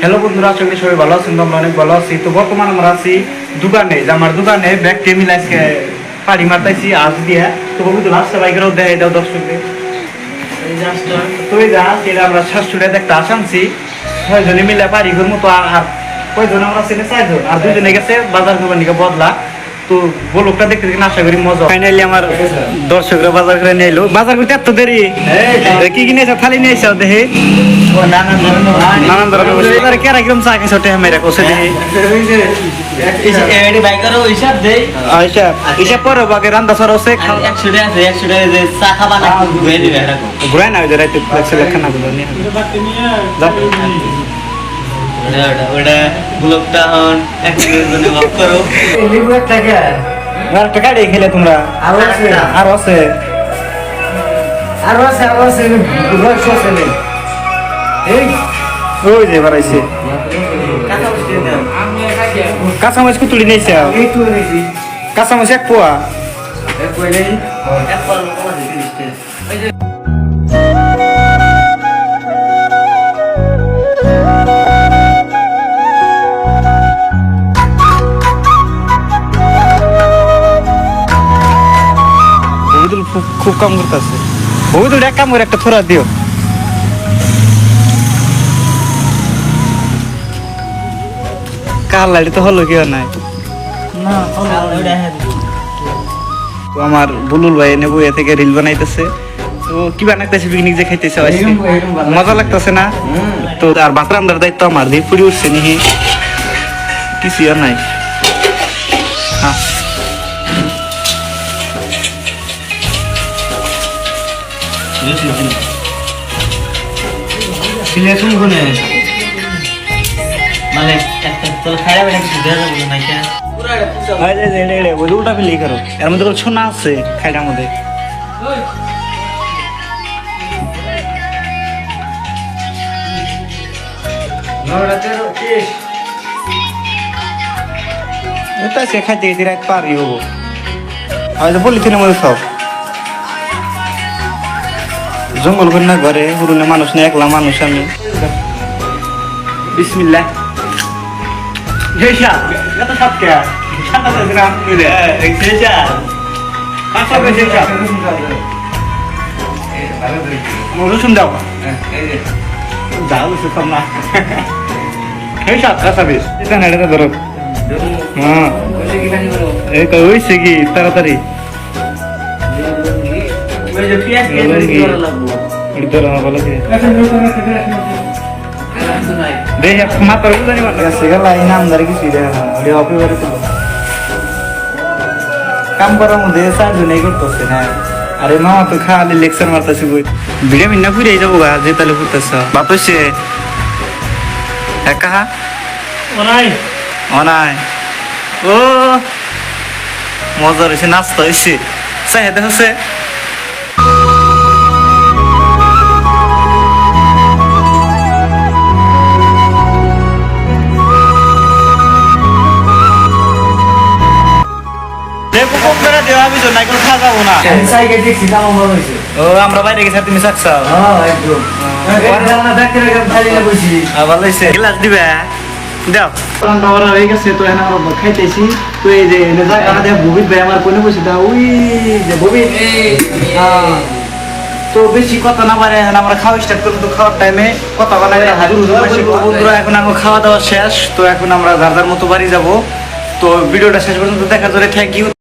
Hello বন্ধুরা, আশা করি সবাই ভালো আছেন তো আমরা অনেক ভালো আছি। তো বর্তমান আমরা আছি দোকানে, যে আমার দোকানে ব্যাগ, টেবিল আজকে পাড়ি মারতেছি আজ দিয়া। তো বন্ধু লাস্টে বাইকেরও দেয় এটাও দর্শকদের। তো এই যা এটা আমরা শাশুড়ি একটা আসানছি ছয়জনে মিলে পারি করব তো আর আর কয়জন? আমরা ছেলে চারজন। আর দুজনে গেছে বাজার করবার নিকে বদলা। তো বলুকটা দেখতে দেখে আশা করি মজা ফাইনালি আমার দর্শকরা বাজার করে নিয়ে এলো। বাজার করতে এত দেরি? এ, কি কি নিয়েছে থালি নিয়েছে দেখে। নানান ধরনের এবারে কেরা কিরম চা খেয়েছে ওটা মেরে কোসে দেখি ঘুরাই না রাইতে খানা গুলো। ওটা ব্লকটা হন এক জনে ভাগ করো। আর টাকা দিয়ে খেলে তোমরা। আরও আছে। আর আছে। আরও আছে আরও আছে। রস আছে নে। এই। ওই যে বাড়াইছে কুতুলি নিয়েছে? নিছি কাঁচামরিচ এক পোয়া। এক কই নেই। বৌদুল খুব খুব কাম করতেছে। বৌদুল এক কাম করে একটা থোড়া দিও। কার লাইট তো হলো কি নাই? তো আমার বুলুল ভাই নেব এ থেকে রিল বানাইতেছে। তো কি বানাইতেছে পিকনিক যে খাইতেছে। মজা লাগতেছে না? তো আর বাতরা আন্দার দায়িত্ব আমার দিয়ে পুরি উঠছে নিহি। কিছু আর নাই। হ্যাঁ সিলে কোনে মানে তোর খাইরা বেটা কিছু দেওয়া যাবে না কেন আরে রে রে রে ওই উল্টা ফেলি করো এর মধ্যে কোনো আছে খাইটার মধ্যে এটা সে খাইতে রাত পারি হব হয়তো বলি তিনের মধ্যে সব জঙ্গল করি না ঘরে হুরুনে মানুষ নেই একলা মানুষ আমি। বিসমিল্লাহ। জেসা রসুন দাও। যাও রসুন না। না হ্যাঁ। তাড়াতাড়ি। ধরো আমার ভালো করে দেখ মাত্র জানি মাত্র আছে এই নাম ধরে কিছু দেখা না ওটা অপি বারে তো কাম করার মধ্যে সাহায্য নেই করতেছে না আরে মামা তো খালি লেকচার মারতেছে বই। ভিডিও মিন্না ঘুরে যাব গা যে তাহলে ঘুরতেছ। বাপসে একা ওরাই অনাই। ও মজা রয়েছে নাচতে হয়েছে চাহিদা হচ্ছে লেবু করে দেওয়া আমি জন্য এখন খাওয়া যাব না সাই দেখছি দাম আমার হইছে ও আমরা বাইরে গেছি তুমি চাকসাও হ্যাঁ একদম। না দেখতে দেখতে খালি না বসি। আবার লইছে গ্লাস দিবে দাও। রান্না বাড়া হয়ে গেছে তো এখন আমরা খাইতেছি। তো এই যে এনে জায়গা দেখে ববিত ভাই আমার কোনে বসে দা ওই যে ববিত হ্যাঁ। তো বেশি কথা না পারে এখন আমরা খাওয়া স্টার্ট করব তো খাওয়ার টাইমে কথা বানাই বন্ধুরা এখন আমার খাওয়া দাওয়া শেষ তো এখন আমরা যার যার মতো বাড়ি যাব। তো ভিডিওটা শেষ পর্যন্ত দেখার জন্য থ্যাংক ইউ